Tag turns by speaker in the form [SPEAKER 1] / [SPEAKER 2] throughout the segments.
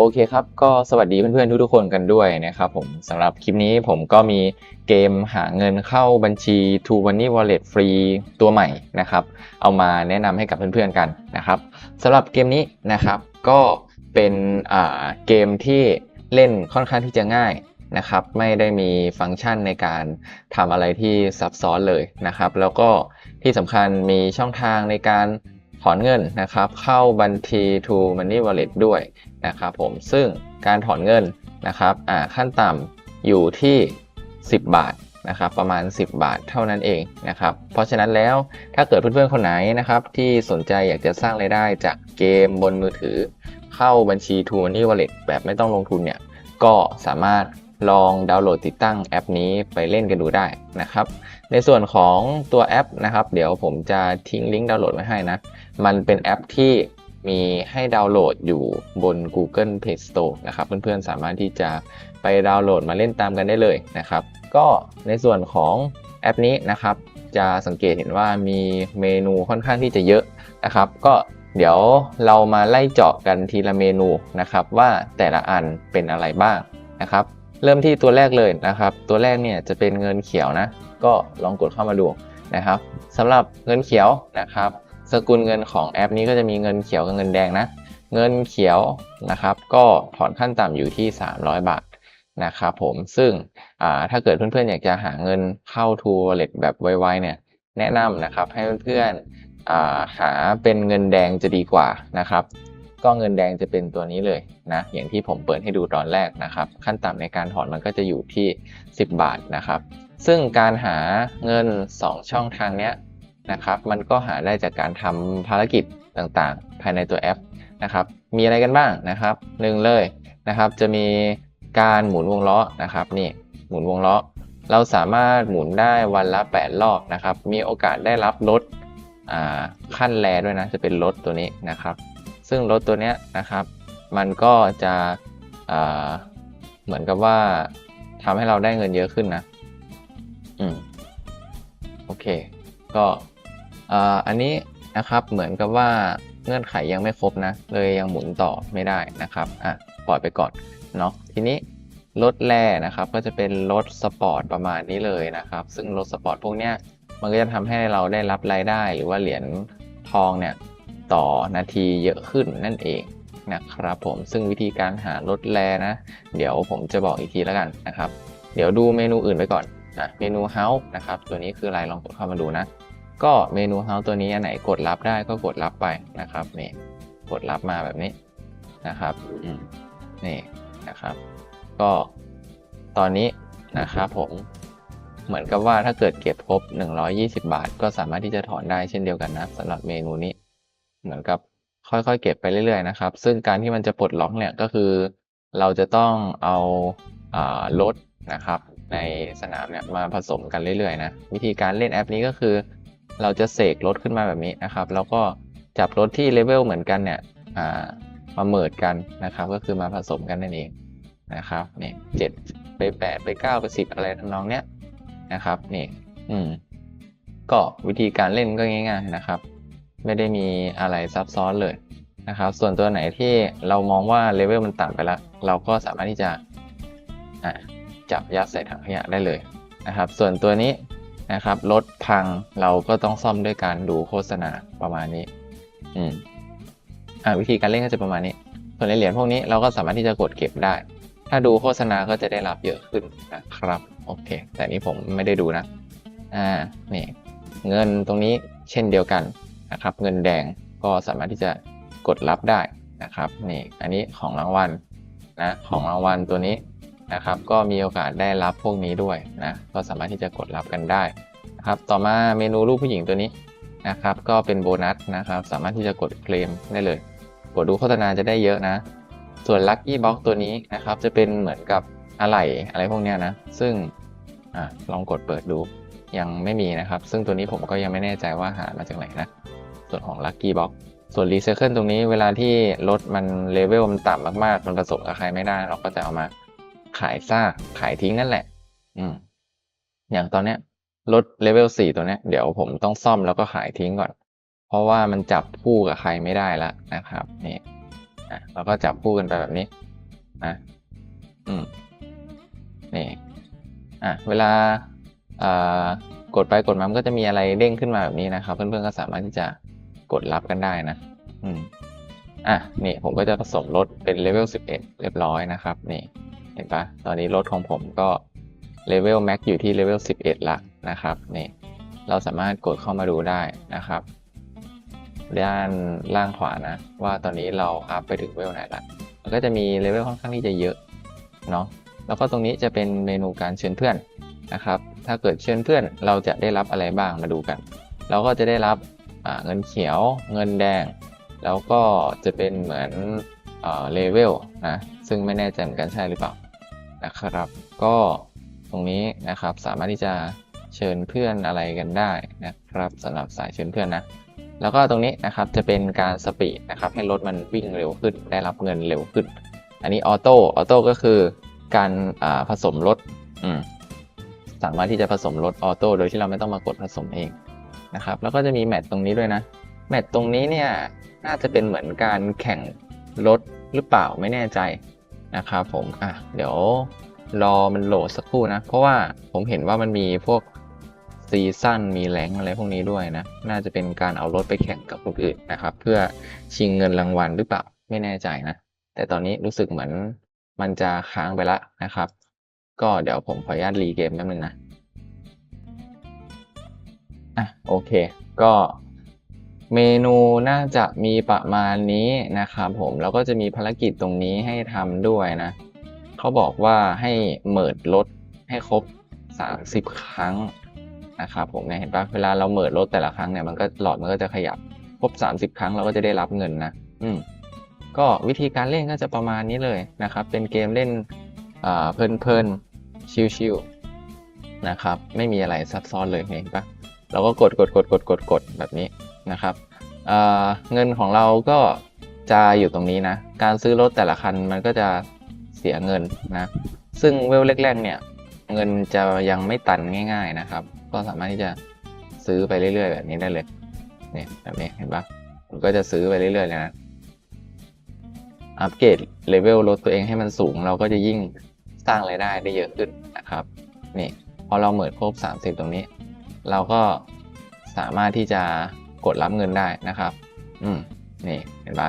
[SPEAKER 1] โอเคครับ ก็สวัสดีเพื่อนๆทุกๆคนกันด้วยนะครับผมสำหรับคลิปนี้ผมก็มีเกมหาเงินเข้าบัญชี t o Money Wallet ฟรีตัวใหม่นะครับ เอามาแนะนำให้กับเพื่อนๆกันนะครับสำหรับเกมนี้นะครับก็เป็นเกมที่เล่นค่อนข้างที่จะง่ายนะครับ ไม่ได้มีฟังก์ชันในการทำอะไรที่ซับซ้อนเลยนะครับ แล้วก็ที่สำคัญมีช่องทางในการ ถอนเงินนะครับเข้าบัญชี t o Money Wallet ด้วยนะครับผมซึ่งการถอนเงินนะครับอ่าขั้นต่ำอยู่ที่ 10 บาทนะครับประมาณ 10 บาทเท่านั้นเองนะครับเพราะฉะนั้นแล้วถ้าเกิดเพื่อนๆคนไหนนะครับที่สนใจอยากจะสร้างรายได้จากเกมบนมือถือ เข้าบัญชี t o Money Wallet แบบไม่ต้องลงทุนเนี่ยก็สามารถลองดาวน์โหลดติดตั้งแอปนี้ไปเล่นกันดูได้นะครับ ในส่วนของตัวแอปนะครับ เดี๋ยวผมจะทิ้งลิงก์ดาวน์โหลดไว้ให้นะ มันเป็นแอปที่มีให้ดาวน์โหลดอยู่บน Google Play Store นะครับ เพื่อนๆ สามารถที่จะไปดาวน์โหลดมาเล่นตามกันได้เลยนะครับ ก็ในส่วนของแอปนี้นะครับ จะสังเกตเห็นว่ามีเมนูค่อนข้างที่จะเยอะนะครับ ก็เดี๋ยวเรามาไล่เจาะกันทีละเมนูนะครับ ว่าแต่ละอันเป็นอะไรบ้างนะครับ เริ่มที่ตัวแรกเลยนะครับ ตัวแรกเนี่ยจะเป็นเงินเขียวนะ ก็ลองกดเข้ามาดูนะครับสำหรับเงินเขียวนะครับ สกุลเงินของแอปนี้ก็จะมีเงินเขียวกับเงินแดงนะ เงินเขียวนะครับ ก็ถอนขั้นต่ำอยู่ที่ 300 บาทนะครับผมซึ่งถ้าเกิดเพื่อนๆ อยากจะหาเงินเข้า to wallet แบบไวๆเนี่ยแนะนำนะครับให้เพื่อนๆหาเป็นเงินแดงจะดีกว่านะครับ ก็เงินแดงจะเป็นตัวนี้เลยนะอย่างที่ผมเปิดให้ดูตอนแรกนะครับ ขั้นต่ำในการถอนมันก็จะอยู่ที่ 10 บาทนะครับ ซึ่งการหาเงิน 2 ช่องทางเนี้ยนะครับมันก็หาได้จากการทำภารกิจต่างๆ ภายในตัวแอปนะครับมีอะไรกันบ้างนะครับหนึ่งเลยนะครับจะมีการหมุนวงล้อนะครับนี่หมุนวงล้อ เราสามารถหมุนได้วันละ 8 รอบนะครับ มีโอกาสได้รับรถขั้นแรด้วยนะจะเป็นรถตัวนี้นะครับ ซึ่งรถตัวนี้นะครับ มันก็จะเหมือนกับว่าทำให้เราได้เงินเยอะขึ้นนะ อืม โอเค ก็อันนี้นะครับ เหมือนกับว่าเงื่อนไขยังไม่ครบนะ เลยยังหมุนต่อไม่ได้นะครับ อะ ปล่อยไปก่อน เนาะ ทีนี้รถแร่นะครับ ก็จะเป็นรถสปอร์ตประมาณนี้เลยนะครับ ซึ่งรถสปอร์ตพวกเนี้ย มันก็จะทำให้เราได้รับรายได้หรือว่าเหรียญทองเนี่ย ต่อนาทีเยอะขึ้นนั่นเองนะครับผมซึ่งวิธีการหารถแร่นะ เดี๋ยวผมจะบอกอีกทีแล้วกันนะครับ เดี๋ยวดูเมนูอื่นไปก่อนนะเมนูเฮาส์นะครับตัวนี้คืออะไรลองกดเข้ามาดูนะ ก็เมนูเฮาส์ตัวนี้อันไหนกดรับได้ก็กดรับไปนะครับนี่กดรับมาแบบนี้นะครับนี่นะครับ ก็ตอนนี้นะครับผมเหมือนกับว่าถ้าเกิดเก็บครบ 120 บาท ก็สามารถที่จะถอนได้เช่นเดียวกันนะสำหรับเมนูนี้ เหมือนกับค่อยๆ เก็บไปเรื่อยๆนะครับ ซึ่งการที่มันจะปลดล็อกเนี่ยก็คือเราจะต้องเอารถนะครับในสนามเนี่ยมาผสมกันเรื่อยๆนะวิธีการเล่นแอปนี้ก็คือ เราจะเสกรถขึ้นมาแบบนี้นะครับ แล้วก็จับรถที่เลเวลเหมือนกันเนี่ยมาเมิดกันนะครับ ก็คือมาผสมกันนั่นเองนะครับนี่เจ็ดไปแปดไปเก้าไปสิบอะไรทำนองเนี้ยนะครับนี่อืมก็วิธีการเล่นก็ง่าย ๆนะครับ ไม่ได้มีอะไรซับซ้อนเลยนะครับส่วนตัวไหนที่เรามองว่าเลเวลมันต่ำไปแล้วเราก็สามารถที่จะจับยัดใส่ถังขยะได้เลยนะครับ ส่วนตัวนี้นะครับรถพังเราก็ต้องซ่อมด้วยการดูโฆษณาประมาณนี้อืมอ่าวิธีการเล่นก็จะประมาณนี้ ส่วนในเหรียญพวกนี้เราก็สามารถที่จะกดเก็บได้ ถ้าดูโฆษณาก็จะได้รับเยอะขึ้นนะครับโอเค แต่นี้ผมไม่ได้ดูนะอ่านี่เงินตรงนี้เช่นเดียวกัน นะครับ เงินแดงก็สามารถที่จะกดรับได้นะครับนี่อันนี้ของรางวัลนะของรางวัลตัวนี้นะครับ ก็มีโอกาสได้รับพวกนี้ด้วยนะก็สามารถที่จะกดรับกันได้นะครับต่อมาเมนูรูปผู้หญิงตัวนี้นะครับ ก็เป็นโบนัสนะครับ สามารถที่จะกดเคลมได้เลย กดดูโฆษณาจะได้เยอะนะ ส่วนลัคกี้บ็อกตัวนี้นะครับ จะเป็นเหมือนกับอะไหล่อะไรพวกนี้นะ ซึ่งอลองกดเปิดดูยังไม่มีนะครับ ซึ่งตัวนี้ผมก็ยังไม่แน่ใจว่าหามาจากไหนนะ ส่วนของลัคกี้บ็อกส่วนรีไซเคิลตรงนี้เวลาที่รถมันเลเวลมันต่ำมากๆ มันผสมกับใครไม่ได้ เราก็จะเอามาขายซากขายทิ้งนั่นแหละ อืม อย่างตอนเนี้ยรถเลเวลสี่ตัวเนี้ยเดี๋ยวผมต้องซ่อมแล้วก็ขายทิ้งก่อน เพราะว่ามันจับคู่กับใครไม่ได้แล้วนะครับ นี่อะเราก็จับคู่กันไปแบบนี้นะอืมนี่อะเวลาอ่ากดไปกดมามันก็จะมีอะไรเด้งขึ้นมาแบบนี้นะครับ เพื่อนๆก็สามารถที่จะ กดรับกันได้นะ อืม อะ นี่ผมก็จะผสมรถเป็นเลเวล 11 เรียบร้อยนะครับ นี่ เห็นปะตอนนี้รถของผมก็เลเวลแม็กอยู่ที่เลเวล 11 ละนะครับ นี่ เราสามารถกดเข้ามาดูได้นะครับ ด้านล่างขวานะ ว่าตอนนี้เราอัพไปถึงเลเวลไหนละมันก็จะมีเลเวลค่อนข้างที่จะเยอะ เนาะ แล้วก็ตรงนี้จะเป็นเมนูการเชิญเพื่อนนะครับ ถ้าเกิดเชิญเพื่อนเราจะได้รับอะไรบ้างมาดูกัน เราก็จะได้รับ เงินเขียวเงินแดง แล้วก็จะเป็นเหมือนเลเวลนะซึ่งไม่แน่ใจเหมือนกันใช่หรือเปล่านะครับ ก็ตรงนี้นะครับสามารถที่จะเชิญเพื่อนอะไรกันได้นะครับสำหรับสายเชิญเพื่อนนะแล้วก็ตรงนี้นะครับจะเป็นการสปีดนะครับให้รถมันวิ่งเร็วขึ้น ได้รับเงินเร็วขึ้น อันนี้ออโต้ออโต้ก็คือการผสมรถสามารถที่จะผสมรถออโต้โดยที่เราไม่ต้องมากดผสมเอง นะครับ แล้วก็จะมีแมตตรงนี้ด้วยนะ แมตตรงนี้เนี่ยน่าจะเป็นเหมือนการแข่งรถหรือเปล่าไม่แน่ใจนะครับผมอะเดี๋ยวรอมันโหลดสักครู่นะ เพราะว่าผมเห็นว่ามันมีพวกซีซั่นมีแรงอะไรพวกนี้ด้วยนะ น่าจะเป็นการเอารถไปแข่งกับคนอื่นนะครับ เพื่อชิงเงินรางวัลหรือเปล่าไม่แน่ใจนะ แต่ตอนนี้รู้สึกเหมือนมันจะค้างไปละนะครับ ก็เดี๋ยวผมขออนุญาตรีเกมแป๊บนึงนะ อะโอเค ก็เมนูน่าจะมีประมาณนี้นะครับผมแล้วก็จะมีภารกิจตรงนี้ให้ทำด้วยนะเขาบอกว่าให้เมิดรถให้ครบ 30 ครั้งนะครับผมเนี่ยเห็นปะเวลาเราเมิดรถแต่ละครั้งเนี่ยมันก็หลอดมันก็จะขยับครบ 30 ครั้งเราก็จะได้รับเงินนะอืมก็วิธีการเล่นก็จะประมาณนี้เลยนะครับ เป็นเกมเล่นอ่าเพลินๆชิลๆนะครับ ไม่มีอะไรซับซ้อนเลยเห็นปะ เราก็กดกดกดกดกดกดแบบนี้นะครับเงินของเราก็จะอยู่ตรงนี้นะ การซื้อรถแต่ละคันมันก็จะเสียเงินนะ ซึ่งเวลแรกๆเนี่ยเงินจะยังไม่ตันง่าย ๆนะครับ ก็สามารถที่จะซื้อไปเรื่อยๆ แบบนี้ได้เลยเนี่ยแบบนี้เห็นปะก็จะซื้อไปเรื่อยๆเลยนะอัปเกรดเลเวลรถตัวเองให้มันสูง เราก็จะยิ่งสร้างรายได้ได้เยอะขึ้นนะครับนี่พอเราเหมิดครบ 30 ตรงนี้ เราก็สามารถที่จะกดรับเงินได้นะครับ อืม นี่เห็นปะ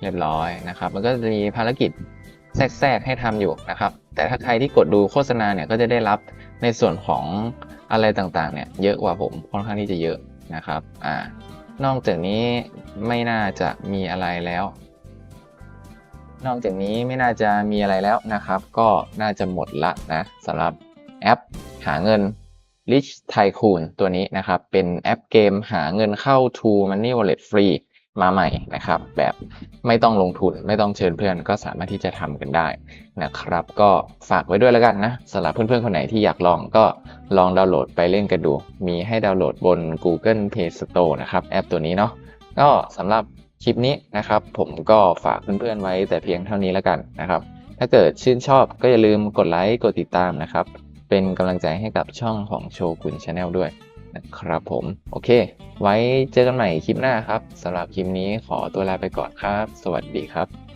[SPEAKER 1] เรียบร้อยนะครับ มันก็จะมีภารกิจแทรกๆให้ทำอยู่นะครับ แต่ถ้าใครที่กดดูโฆษณาเนี่ยก็จะได้รับในส่วนของอะไรต่างๆ เนี่ยเยอะกว่าผมค่อนข้างที่จะเยอะนะครับ อ่า นอกจากนี้ไม่น่าจะมีอะไรแล้ว นอกจากนี้ไม่น่าจะมีอะไรแล้วนะครับ ก็น่าจะหมดละนะสำหรับแอปหาเงิน Rich Tycoon ตัวนี้นะครับ เป็นแอปเกมหาเงินเข้า True Money Wallet ฟรีมาใหม่นะครับ แบบไม่ต้องลงทุนไม่ต้องเชิญเพื่อนก็สามารถที่จะทำกันได้นะครับ ก็ฝากไว้ด้วยแล้วกันนะสำหรับเพื่อนๆ คนไหนที่อยากลองก็ลองดาวน์โหลดไปเล่นกันดู มีให้ดาวน์โหลดบน Google Play Store นะครับ แอปตัวนี้เนาะก็สำหรับคลิปนี้นะครับ ผมก็ฝากเพื่อนๆไว้แต่เพียงเท่านี้แล้วกันนะครับ ถ้าเกิดชื่นชอบก็อย่าลืมกดไลค์กดติดตามนะครับ เป็นกำลังใจให้กับช่องของโชกุนชาแนลด้วยนะครับผม โอเค ไว้เจอกันใหม่คลิปหน้าครับสำหรับคลิปนี้ขอตัวลาไปก่อนครับ สวัสดีครับ